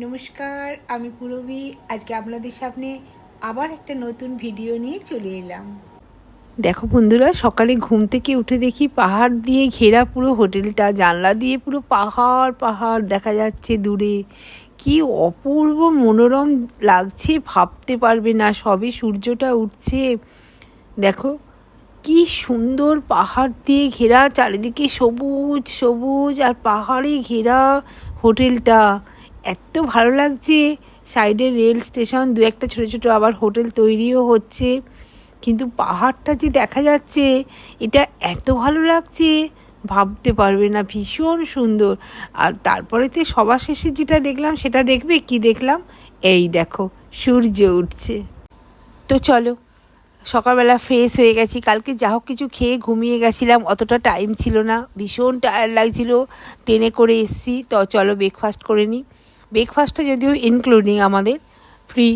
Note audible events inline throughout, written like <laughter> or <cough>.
নমস্কার, আমি পুরবী। আজকে আপনাদের সামনে আবার একটা নতুন ভিডিও নিয়ে চলে এলাম। দেখো বন্ধুরা, সকালে ঘুম থেকে উঠে দেখি পাহাড় দিয়ে ঘেরা পুরো হোটেলটা, জানলা দিয়ে পুরো পাহাড় পাহাড় দেখা যাচ্ছে দূরে। কি অপূর্ব মনোরম লাগছে, ভাবতে পারবে না, সবে সূর্যটা উঠছে। দেখো, কি সুন্দর পাহাড় দিয়ে ঘেরা, চারিদিকে সবুজ সবুজ, আর পাহাড়ে ঘেরা হোটেলটা। এত ভালো লাগছে। সাইডে রেল স্টেশন, দু একটা ছোটো ছোটো আবার হোটেল তৈরিও হচ্ছে। কিন্তু পাহাড়টা যে দেখা যাচ্ছে, এটা এত ভালো লাগছে। ভাবতে পারবে না, ভীষণ সুন্দর। আর তারপরে তো সবার শেষে যেটা দেখলাম, সেটা দেখবে? কি দেখলাম? এই দেখো, সূর্য উঠছে। তো চলো, সকালবেলা ফ্রেশ হয়ে গেছি। কালকে যা হোক কিছু খেয়ে ঘুমিয়ে গেছিলাম, অতটা টাইম ছিল না। ভীষণ টায়ার লাগছিল। ট্রেনে করে এসছি। তো চলো ব্রেকফাস্ট করে নিই ব্রেকফাস্টটা যদিও ইনক্লুডিং আমাদের ফ্রি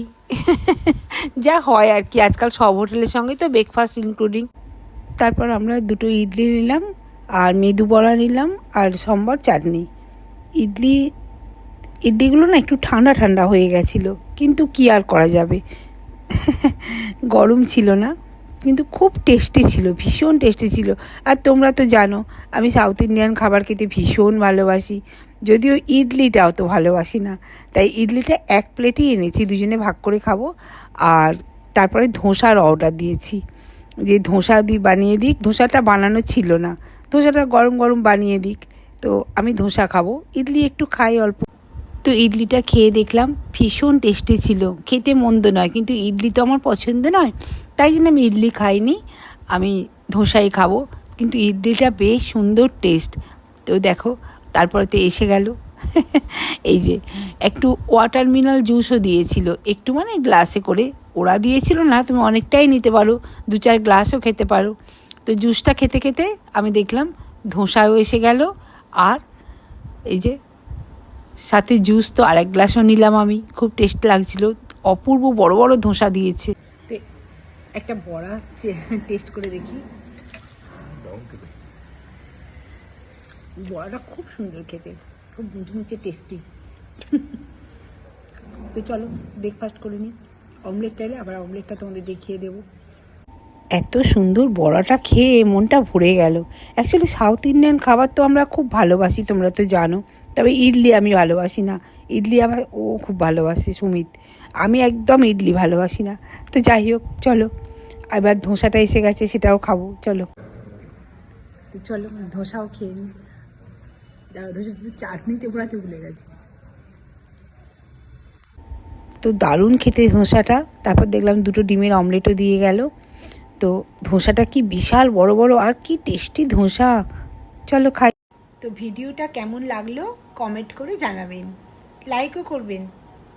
<laughs> যা হয় আর কি, আজকাল সব হোটেলের সঙ্গে তো ব্রেকফাস্ট ইনক্লুডিং তারপর আমরা দুটো ইডলি নিলাম, আর মেদু বড়া নিলাম, আর সম্বর চাটনি। ইডলি, ইডলিগুলো না একটু ঠান্ডা ঠান্ডা হয়ে গেছিল, কিন্তু কি আর করা যাবে? <laughs> গরম ছিল না। কিন্তু খুব টেস্টি ছিল, ভীষণ টেস্টি ছিল। আর তোমরা তো জানো, আমি সাউথ ইন্ডিয়ান খাবার খেতে ভীষণ ভালোবাসি। যদিও ইডলিটা অত ভালোবাসি না। তাই ইডলিটা এক প্লেটই এনেছি, দুজনে ভাগ করে খাব। আর তারপরে ধোসার অর্ডার দিয়েছি। যে ধোসা দি বানিয়ে দিক, ধোসাটা বানানো ছিল না। ধোসাটা গরম গরম বানিয়ে দিক। তো আমি ধোসা খাব। ইডলি একটু খাই অল্প। তো ইডলিটা খেয়ে দেখলাম ভীষণ টেস্টি ছিল। খেতে মন্দ নয়, কিন্তু ইডলি তো আমার পছন্দ নয়। তাই জন্য আমি ইডলি খাইনি, আমি ধোসাই খাব। কিন্তু ইডলিটা বেশ সুন্দর টেস্ট। তো দেখো তারপরে তো এসে গেল। <laughs> এই যে, একটু ওয়াটার মিনারেল জুসও দিয়েছিল। একটু মানে গ্লাসে করে। ওরা দিয়েছিল না, তুমি অনেকটাই নিতে পারো। দু চার গ্লাসও খেতে পারো। তো জুসটা খেতে খেতে আমি দেখলাম ধোসাও এসে গেল। আর এই যে সাথে জুস তো আরেক গ্লাসও নিলাম আমি। খুব টেস্ট লাগছিল। অপূর্ব বড় বড় ধোসা দিয়েছে। একটা বড়া টেস্ট করে দেখি। বড়াটা খুব সুন্দর খেতে। খুব মুচমুচে টেস্টি তো চলো ব্রেকফাস্ট করে নিই অমলেট চাইলে আবার অমলেটটা তোমাদের দেখিয়ে দেবো। এত সুন্দর বড়াটা খেয়ে মনটা ভরে গেল। অ্যাকচুয়ালি সাউথ ইন্ডিয়ান খাবার তো আমরা খুব ভালোবাসি তোমরা তো জানো। তবে ইডলি আমি ভালোবাসি না। ইডলি আমার ও খুব ভালোবাসে সুমিত। আমি একদম ইডলি ভালোবাসি না। তো যাই হোক চলো। এবার ধোসাটা এসে গেছে সেটাও খাব। চলো। তো চলো ধোসাও খেয়ে নিই দাঁড়া ধোসা চাটনিতে পোড়াতে ভুলে গেছি। তো দারুণ খেতে ধোসাটা। তারপর দেখলাম দুটো ডিমের অমলেটও দিয়ে গেল। তো ধোসাটা কি বিশাল বড় বড় আর কি টেস্টি ধোসা। চলো খাই। তো ভিডিওটা কেমন লাগল কমেন্ট করে জানাবেন। লাইকও করবেন।